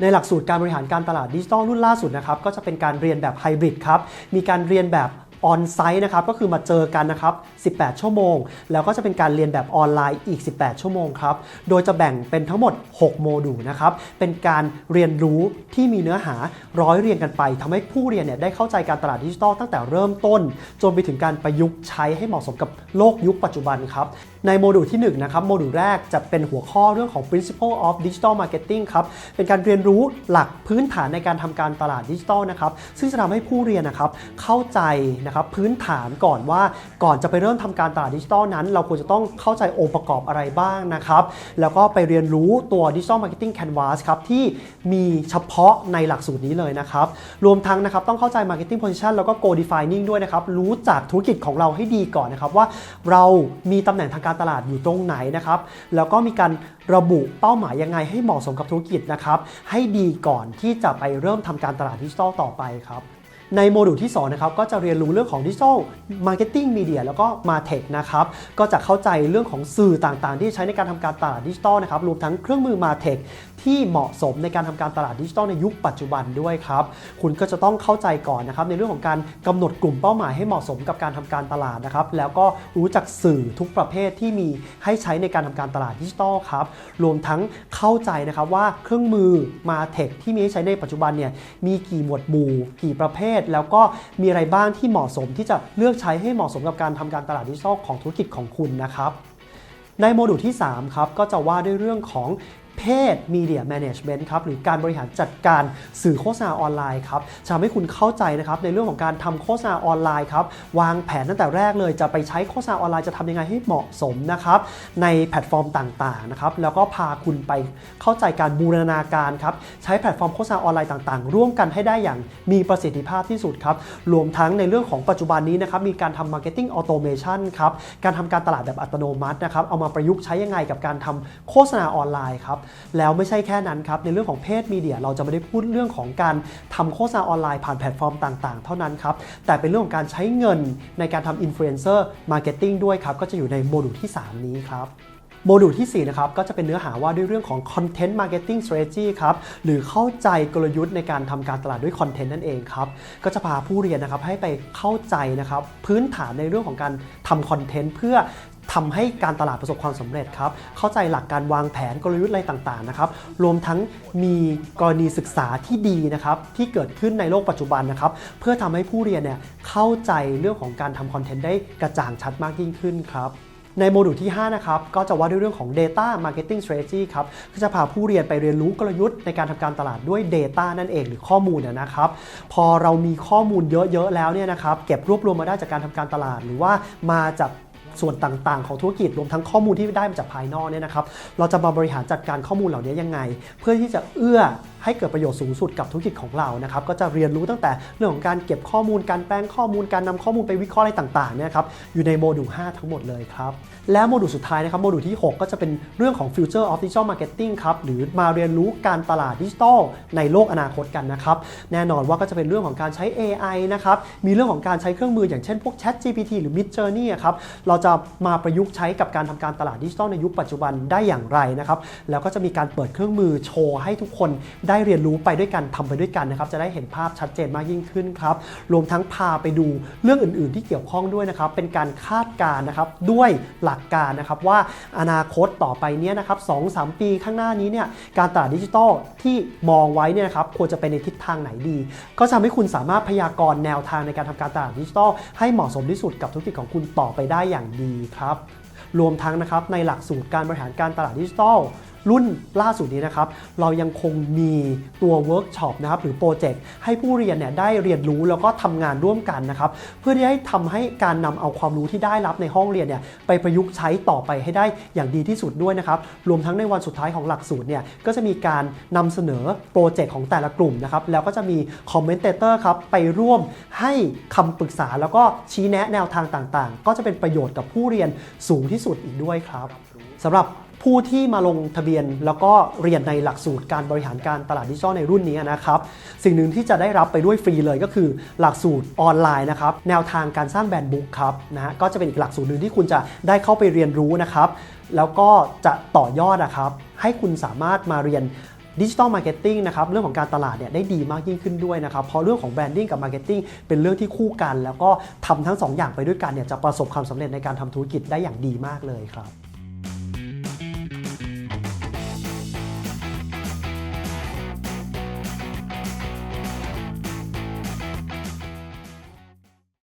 ในหลักสูตรการบริหารการตลาดดิจิทัลรุ่นล่าสุดนะครับก็จะเป็นการเรียนแบบไฮบริดครับมีการเรียนแบบ ออนไซต์นะครับก็คือมาเจอกันนะครับ 18 ชั่วโมง แล้วก็จะเป็นการเรียนแบบออนไลน์อีก 18 ชั่วโมงครับ โดยจะแบ่งเป็นทั้งหมด 6 โมดูลนะครับ เป็นการเรียนรู้ที่มีเนื้อหาร้อยเรียงกันไปทำให้ผู้เรียนเนี่ยได้เข้าใจการตลาดดิจิทัลตั้งแต่เริ่มต้น จนไปถึงการประยุกต์ใช้ให้เหมาะสมกับโลกยุคปัจจุบันครับ ในโมดูลที่ 1 นะครับ โมดูลแรกจะเป็นหัวข้อเรื่องของ principle of digital marketing ครับ เป็นการเรียนรู้หลักพื้นฐานในการทำการตลาดดิจิทัลนะครับ ซึ่งจะทำให้ผู้เรียนนะครับเข้าใจนะครับพื้นฐานก่อนว่าก่อนจะไปเริ่มทำการตลาดดิจิทัลนั้น เราควรจะต้องเข้าใจองค์ประกอบอะไรบ้างนะครับ แล้วก็ไปเรียนรู้ตัว digital marketing canvas ครับที่มีเฉพาะในหลักสูตรนี้เลยนะครับ รวมทั้งนะครับต้องเข้าใจ marketing position แล้วก็ goal defining ด้วยนะครับ รู้จักธุรกิจของเราให้ดีก่อนนะครับ ว่าเรามีตำแหน่งทางการตลาดอยู่ตรงไหนนะครับ แล้วก็มีการระบุเป้าหมายยังไงให้เหมาะสมกับธุรกิจนะครับ ให้ดีก่อนที่จะไปเริ่มทำการตลาดดิจิทัลต่อไปครับ ในโมดูลที่ 2 นะครับ ก็จะเรียนรู้เรื่องของดิจิทัลมาร์เก็ตติ้งมีเดียแล้วก็มาเทคนะครับ ก็จะเข้าใจเรื่องของสื่อต่างๆ ที่ใช้ในการทำการตลาดดิจิทัลนะครับ รวมทั้งเครื่องมือมาเทคที่เหมาะสมในการทำการตลาดดิจิทัลในยุคปัจจุบันด้วยครับ คุณก็จะต้องเข้าใจก่อนนะครับในเรื่องของการกำหนดกลุ่มเป้าหมายให้เหมาะสมกับการทำการตลาดนะครับ แล้วก็รู้จักสื่อทุกประเภทที่มีให้ใช้ในการทำการตลาดดิจิทัลครับ รวมทั้งเข้าใจนะครับว่าเครื่องมือมาเทคที่มีให้ใช้ในปัจจุบันเนี่ยมีกี่หมวดหมู่ กี่ประเภทแล้วก็มีอะไรบ้างที่เหมาะสมที่จะเลือกใช้ให้เหมาะสมกับการทำการตลาดดิจิทัลของธุรกิจของคุณนะครับในโมดูลที่ 3 ครับ ก็จะว่าด้วยเรื่องของ เพศ Media Management ครับ หรือการบริหารจัดการสื่อโฆษณาออนไลน์ครับจะทำให้คุณเข้าใจนะครับในเรื่องของการทำโฆษณาออนไลน์ครับ วางแผนตั้งแต่แรกเลยจะไปใช้โฆษณาออนไลน์จะทำยังไงให้เหมาะสมนะครับในแพลตฟอร์มต่างๆนะครับแล้วก็พาคุณไปเข้าใจการบูรณาการครับใช้แพลตฟอร์มโฆษณาออนไลน์ต่างๆ ร่วมกันให้ได้อย่างมีประสิทธิภาพที่สุดครับรวมทั้งในเรื่องของปัจจุบันนี้นะครับมีการทำ Marketing Automation ครับการทำการตลาดแบบอัตโนมัตินะครับเอามาประยุกต์ใช้ยังไงกับการทำโฆษณาออนไลน์ครับแล้วไม่ใช่แค่นั้นครับในเรื่องของเพศมีเดียเราจะไม่ได้พูดเรื่องของการทำโฆษณาออนไลน์ผ่านแพลตฟอร์มต่างๆ เท่านั้นครับแต่เป็นเรื่องของการใช้เงินในการทำอินฟลูเอนเซอร์มาร์เก็ตติ้งด้วยครับก็จะอยู่ในโมดูลที่ 3 นี้ครับโมดูลที่ 4 นะครับ ก็จะเป็นเนื้อหาว่าด้วยเรื่องของ Content Marketing Strategy ครับ หรือเข้าใจกลยุทธ์ในการทำการตลาดด้วยคอนเทนต์นั่นเองครับ ก็จะพาผู้เรียนนะครับให้ไปเข้าใจนะครับ พื้นฐานในเรื่องของการทำคอนเทนต์เพื่อ ทำให้การตลาดประสบความสำเร็จครับ เข้าใจหลักการวางแผนกลยุทธ์อะไรต่างๆนะครับ รวมทั้งมีกรณีศึกษาที่ดีนะครับที่เกิดขึ้นในโลกปัจจุบันนะครับ เพื่อทำให้ผู้เรียนเนี่ยเข้าใจเรื่องของการทำคอนเทนต์ได้กระจ่างชัดมากยิ่งขึ้นครับในโมดูลที่ 5 นะครับ ก็จะว่าด้วยเรื่องของ Data Marketing Strategy ครับก็จะพาผู้เรียนไปเรียนรู้กลยุทธ์ในการทำการตลาดด้วย Data นั่นเองหรือข้อมูลนะนะครับ พอเรามีข้อมูลเยอะ ๆ แล้วเนี่ยนะครับ เก็บรวบรวมมาได้จากการทำการตลาด หรือว่ามาจาก ส่วนต่างๆ ของธุรกิจรวมทั้งข้อมูลที่ได้มาจากภายนอกเนี่ยนะครับเราจะมาบริหารจัดการข้อมูลเหล่านี้ยังไง เพื่อที่จะเอื้อให้เกิดประโยชน์สูงสุดกับธุรกิจของเรานะครับก็จะเรียนรู้ตั้งแต่เรื่องของการเก็บข้อมูลการแปลงข้อมูลการนำข้อมูลไปวิเคราะห์อะไรต่างๆเนี่ยครับอยู่ในโมดูล 5 ทั้งหมดเลยครับและโมดูลสุดท้ายนะครับโมดูลที่ 6 ก็จะเป็นเรื่องของ Future of Digital Marketing ครับหรือมาเรียนรู้การตลาดดิจิทัลในโลกอนาคตกันนะครับแน่นอนว่าก็จะเป็นเรื่องของการใช้ AI นะครับมีเรื่องของการใช้เครื่องมืออย่างเช่นพวก Chat GPT หรือ Mid Journey ครับเราจะมาประยุกต์ใช้กับการทำการตลาดดิจิทัลในยุคปัจจุบันได้อย่างไรนะครับ แล้วก็จะมีการเปิดเครื่องมือโชว์ให้ทุกคนได้เรียนรู้ไปด้วยกันทำไปด้วยกันนะครับ จะได้เห็นภาพชัดเจนมากยิ่งขึ้นครับ รวมทั้งพาไปดูเรื่องอื่น ๆ ที่เกี่ยวข้องด้วยนะครับ เป็นการคาดการณ์นะครับด้วยหลักการนะครับว่าอนาคตต่อไปเนี้ยนะครับสองสามปีข้างหน้านี้เนี่ยการตลาดดิจิทัลที่มองไว้เนี่ยนะครับควรจะไปในทิศทางไหนดี ก็จะทำให้คุณสามารถพยากรณ์แนวทางในการทำการตลาดดิจิทัลให้เหมาะสมที่สุดกับธุรกิจของคุณต่อไปได้อย่างดีครับ รวมทั้งนะครับในหลักสูตรการบริหารการตลาดดิจิทัล รุ่นล่าสุดนี้นะครับ เรายังคงมีตัวเวิร์กช็อปนะครับหรือโปรเจกต์ให้ผู้เรียนเนี่ยได้เรียนรู้แล้วก็ทำงานร่วมกันนะครับ เพื่อที่ให้ทำให้การนำเอาความรู้ที่ได้รับในห้องเรียนเนี่ยไปประยุกต์ใช้ต่อไปให้ได้อย่างดีที่สุดด้วยนะครับ รวมทั้งในวันสุดท้ายของหลักสูตรเนี่ยก็จะมีการนำเสนอโปรเจกต์ของแต่ละกลุ่มนะครับ แล้วก็จะมีคอมเมนเตเตอร์ครับไปร่วมให้คำปรึกษาแล้วก็ชี้แนะแนวทางต่างๆ ก็จะเป็นประโยชน์กับผู้เรียนสูงที่สุดอีกด้วยครับสำหรับ ผู้ที่มาลงทะเบียนแล้วก็เรียนในหลักสูตรการบริหารการตลาดดิจิทัลในรุ่นนี้นะครับสิ่งหนึ่งที่จะได้รับไปด้วยฟรีเลยก็คือหลักสูตรออนไลน์นะครับแนวทางการสร้างแบรนด์บุ๊กครับนะฮะก็จะเป็นอีกหลักสูตรหนึ่งที่คุณจะได้เข้าไปเรียนรู้นะครับแล้วก็จะต่อยอดนะครับให้คุณสามารถมาเรียนดิจิ t a ลมาร์เก็ตติ้งนะครับเรื่องของการตลาดเนี่ยได้ดีมากยิ่งขึ้นด้วยนะครับ เพราะเรื่องของแบรนดิ้งกับมาร์เก็ตติ้งเป็นเรื่องที่คู่กัน แล้วก็ทำทั้งสองอย่างไปด้วยกันเนี่ยจะประสบความสำเร็จในการทำธุรกิจได้อย่างดีมากเลยครับ